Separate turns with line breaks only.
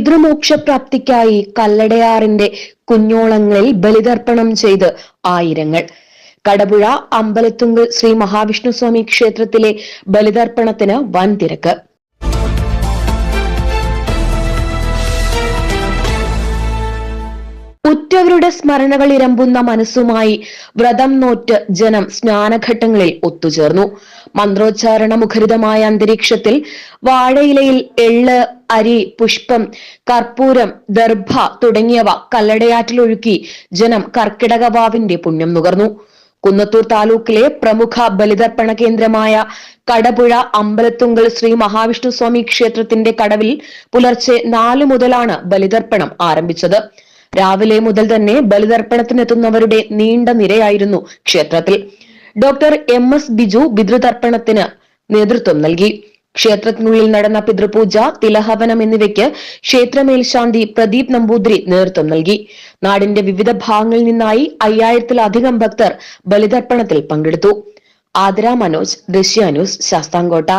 പിതൃമോക്ഷപ്രാപ്തിക്കായി കല്ലടയാറിന്റെ കുഞ്ഞോളങ്ങളിൽ ബലിതർപ്പണം ചെയ്ത് ആയിരങ്ങൾ. കടപുഴ അമ്പലത്തുങ്കൽ ശ്രീ മഹാവിഷ്ണുസ്വാമി ക്ഷേത്രത്തിലെ ബലിതർപ്പണത്തിന് വൻ തിരക്ക് ഉറ്റവരുടെ സ്മരണകൾ ഇരമ്പുന്ന മനസ്സുമായി വ്രതം നോറ്റ് ജനം സ്നാനഘട്ടങ്ങളിൽ ഒത്തുചേർന്നു. മന്ത്രോച്ചാരണ മുഖരിതമായ അന്തരീക്ഷത്തിൽ വാഴയിലയിൽ എള്ള് അരി പുഷ്പം കർപ്പൂരം ദർഭ തുടങ്ങിയവ കല്ലടയാറ്റിലൊഴുക്കി ജനം കർക്കിടകവാവിന്റെ പുണ്യം നുകർന്നു. കുന്നത്തൂർ താലൂക്കിലെ പ്രമുഖ ബലിതർപ്പണ കേന്ദ്രമായ കടപുഴ അമ്പലത്തുങ്കൽ ശ്രീ മഹാവിഷ്ണു സ്വാമി ക്ഷേത്രത്തിന്റെ കടവിൽ പുലർച്ചെ നാലു മുതലാണ് ബലിതർപ്പണം ആരംഭിച്ചത്. രാവിലെ മുതൽ തന്നെ ബലിതർപ്പണത്തിനെത്തുന്നവരുടെ നീണ്ട നിരയായിരുന്നു ക്ഷേത്രത്തിൽ. ഡോക്ടർ എം എസ് ബിജു പിതൃതർപ്പണത്തിന് നേതൃത്വം നൽകി. ക്ഷേത്രത്തിനുള്ളിൽ നടന്ന പിതൃപൂജ തിലഹവനം എന്നിവയ്ക്ക് ക്ഷേത്രമേൽശാന്തി പ്രദീപ് നമ്പൂതിരി നേതൃത്വം നൽകി. നാടിന്റെ വിവിധ ഭാഗങ്ങളിൽ നിന്നായി അയ്യായിരത്തിലധികം ഭക്തർ ബലിതർപ്പണത്തിൽ പങ്കെടുത്തു. ആതിര മനോജ് ദൃശ്യാനൂസ് ശാസ്താംകോട്ട.